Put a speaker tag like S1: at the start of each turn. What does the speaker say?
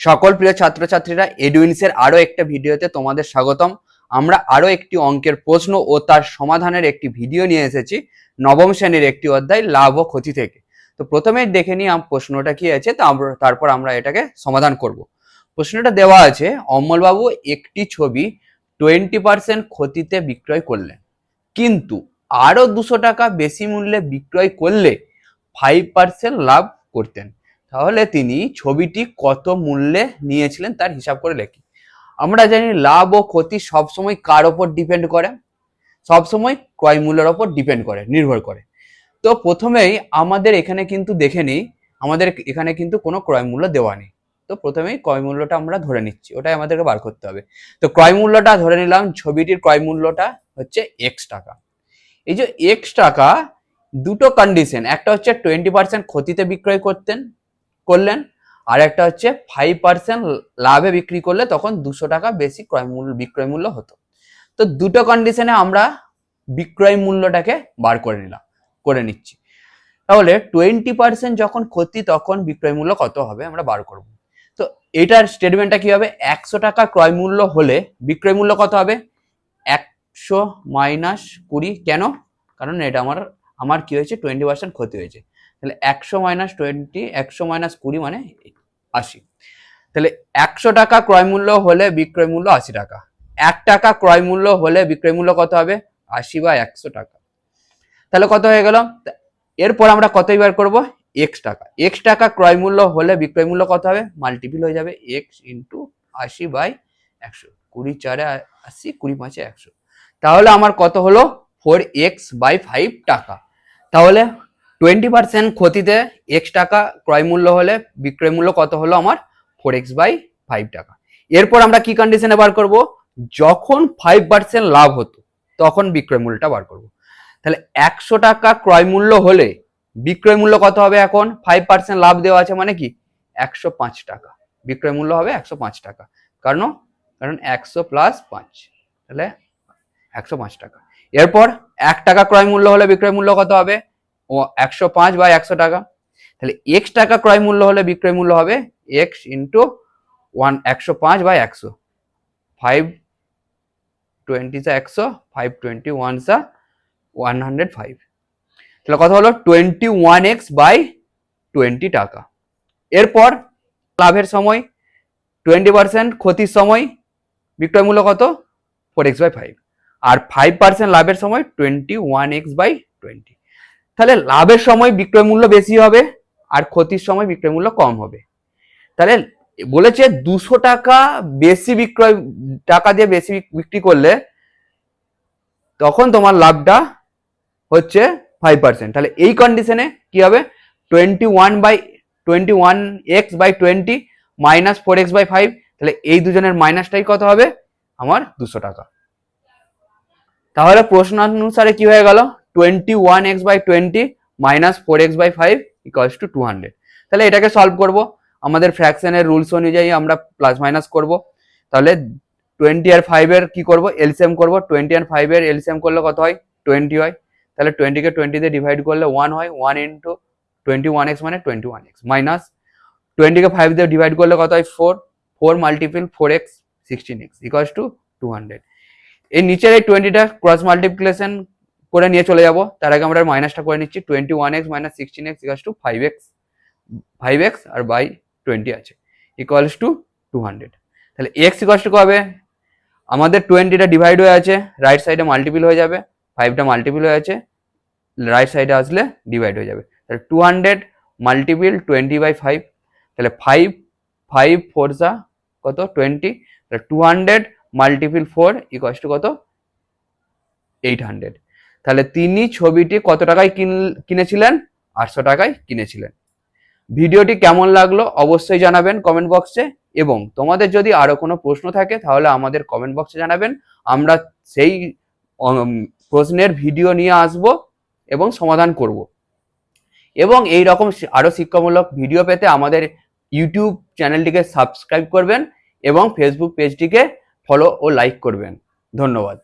S1: সকল প্রিয় ছাত্রছাত্রীরা এডুইন্সের আরও একটা ভিডিওতে তোমাদের স্বাগতম। আমরা আরও একটি অঙ্কের প্রশ্ন ও তার সমাধানের একটি ভিডিও নিয়ে এসেছি নবম শ্রেণির একটি অধ্যায়, লাভ ও ক্ষতি থেকে। তো প্রথমে দেখে নিই প্রশ্নটা কি আছে তারপর আমরা এটাকে সমাধান করব। প্রশ্নটা দেওয়া আছে অমলবাবু একটি ছবি টোয়েন্টি পার্সেন্ট ক্ষতিতে বিক্রয় করলেন। কিন্তু আরও দুশো টাকা বেশি মূল্যে বিক্রয় করলে ফাইভ পার্সেন্ট লাভ করতেন। তাহলে তিনি ছবিটি কত মূল্যে নিয়েছিলেন তার হিসাব করে লেখি। আমরা জানি লাভ ও ক্ষতি সবসময় কার ওপর ডিপেন্ড করে? সবসময় ক্রয় মূল্যের ওপর ডিপেন্ড করে, নির্ভর করে। তো প্রথমেই আমাদের এখানে কিন্তু দেখে নিই, আমাদের এখানে কিন্তু কোনো ক্রয় মূল্য দেওয়া নেই। তো প্রথমেই ক্রয় মূল্যটা আমরা ধরে নিচ্ছি, ওটাই আমাদেরকে বার করতে হবে। তো ক্রয় মূল্যটা ধরে নিলাম, ছবিটির ক্রয় মূল্যটা হচ্ছে এক্স টাকা। এই যে এক্স টাকা, দুটো কন্ডিশন একটা হচ্ছে টোয়েন্টি পার্সেন্ট ক্ষতিতে বিক্রয় করতেন করলেন। আর একটা হচ্ছে ফাইভ পার্সেন্ট লাভে বিক্রি করলে তখন দুশো টাকা বেশি ক্রয় মূল্য বিক্রয় মূল্য হতো। তো দুটো কন্ডিশনে আমরা বিক্রয় মূল্যটাকে বার করে নিলাম, করে নিচ্ছি। তাহলে টোয়েন্টি পার্সেন্ট যখন ক্ষতি, তখন বিক্রয় মূল্য কত হবে আমরা বার করব। তো এটার স্টেটমেন্টটা কি হবে? একশো টাকা ক্রয় মূল্য হলে বিক্রয় মূল্য কত হবে? একশো মাইনাস কুড়ি কেন? কারণ এটা আমার আমার কি হয়েছে? টোয়েন্টি পার্সেন্ট ক্ষতি হয়েছে। তাহলে একশো মাইনাস টোয়েন্টি একশো মাইনাস কুড়ি মানে আশি। তাহলে একশো টাকা ক্রয় মূল্য হলে বিক্রয় মূল্য আশি টাকা। এক টাকা ক্রয় মূল্য হলে বিক্রয় মূল্য কত হবে? আশি বা একশো টাকা। তাহলে কত হয়ে গেল? এরপর আমরা কতই বার করব? এক্স টাকা। এক্স টাকা ক্রয় মূল্য হলে বিক্রয় মূল্য কত হবে? মাল্টিপিল হয়ে যাবে এক্স ইন্টু আশি বাই একশো। কুড়ি চারে আশি, কুড়ি পাঁচে একশো। তাহলে আমার কত হলো? ফোর এক্স বাই ফাইভ টাকা। তাহলে টোয়েন্টি পার্সেন্ট ক্ষতিতে এক্স টাকা ক্রয় মূল্য হলে, বিক্রয় মূল্য কত হলো আমার? ফোর এক্স বাই ফাইভ টাকা। এরপর আমরা কি কন্ডিশনে বার করব? যখন ফাইভ পার্সেন্ট লাভ হতো, তখন বিক্রয় মূল্যটা বার করব। তাহলে একশো টাকা ক্রয় মূল্য হলে বিক্রয় মূল্য কত হবে এখন? ফাইভ পার্সেন্ট লাভ দেওয়া আছে মানে কি? একশো পাঁচ টাকা। বিক্রয় মূল্য হবে একশো পাঁচ টাকা। কারণ কারণ একশো প্লাস পাঁচ। তাহলে একশো পাঁচ টাকা। এরপর এক টাকা ক্রয় মূল্য হলে বিক্রয় মূল্য কত হবে? ও একশো পাঁচ বাই একশো টাকা। তাহলে এক্স টাকা ক্রয় মূল্য হলে বিক্রয় মূল্য হবে এক্স ইন্টু ওয়ান একশো পাঁচ বাই একশো। ফাইভ টোয়েন্টি সা একশো ফাইভ টোয়েন্টি ওয়ান সা ওয়ান হান্ড্রেড ফাইভ তাহলে কথা হলো twenty one X by twenty টাকা। এরপর লাভের সময় টোয়েন্টি পার্সেন্ট ক্ষতির সময়, বিক্রয় মূল্য কত? ফোর এক্স বাই ফাইভ আর ফাইভ পার্সেন্ট লাভের সময় twenty one X by twenty তাহলে লাভের সময় বিক্রয় মূল্য বেশি হবে আর ক্ষতির সময় বিক্রয় মূল্য কম হবে। তাহলে বলেছে দুশো টাকা বেশি বিক্রয়, টাকা দিয়ে বেশি বিক্রি করলে তখন তোমার লাভটা হচ্ছে ফাইভ পার্সেন্ট তাহলে এই কন্ডিশনে কি হবে? Twenty one by twenty one X by twenty minus four X by five তাহলে এই দুজনের মাইনাসটাই কত হবে? আমার দুশো টাকা। তাহলে প্রশ্ন অনুসারে কি হয়ে গেল? Twenty one X by twenty minus four X by five equals to two hundred তাহলে এটাকে সলভ করব। আমাদের ফ্র্যাকশনের রুলস অনুযায়ী আমরা প্লাস মাইনাস করব। তাহলে টোয়েন্টি আর ফাইভের কি করব? এলসিএম করব। টোয়েন্টি আর ফাইভের এলসিএম করলে কত হয়? টোয়েন্টি হয়। তাহলে টোয়েন্টিকে টোয়েন্টি দিয়ে ডিভাইড করলে ওয়ান হয়। One into twenty one X মানে টোয়েন্টি ওয়ান এক্স মাইনাস টোয়েন্টিকে ফাইভ দিয়ে ডিভাইড করলে কত হয়? Four four multiple four X sixteen X to two hundred এই নিচের এই টোয়েন্টিটা ক্রস মাল্টিপ্লিকেশন করে নিয়ে চলে যাব। তার আগে আমরা মাইনাসটা করে নিচ্ছি। Twenty one X minus sixteen X equals to five X five X R by twenty আছে। ইকুয়ালস টু টু হান্ড্রেড তাহলে এক্স ইকুয়ালস টু কবে? আমাদের টোয়েন্টিটা ডিভাইড হয়ে আছে রাইট সাইডে মাল্টিপিল হয়ে যাবে ফাইভটা মাল্টিপিল হয়ে আছে রাইট সাইডে আসলে ডিভাইড হয়ে যাবে। তাহলে two hundred multiple twenty by five তাহলে ফাইভ ফাইভ ফোর সা কত? টোয়েন্টি তাহলে two hundred multiple four equals to কত? এইট হান্ড্রেড তাহলে তিনি ছবিটি কত টাকায় কিন- কিনেছিলেন? আটশো টাকায় কিনেছিলেন। ভিডিওটি কেমন লাগল অবশ্যই জানাবেন কমেন্ট বক্সে এবং তোমাদের যদি আরও কোনো প্রশ্ন থাকে তাহলে আমাদের কমেন্ট বক্সে জানাবেন। আমরা সেই প্রশ্নের ভিডিও নিয়ে আসব এবং সমাধান করব। এবং এই রকম আরও শিক্ষামূলক ভিডিও পেতে আমাদের ইউটিউব চ্যানেলটিকে সাবস্ক্রাইব করবেন এবং ফেসবুক পেজটিকে ফলো ও লাইক করবেন। ধন্যবাদ।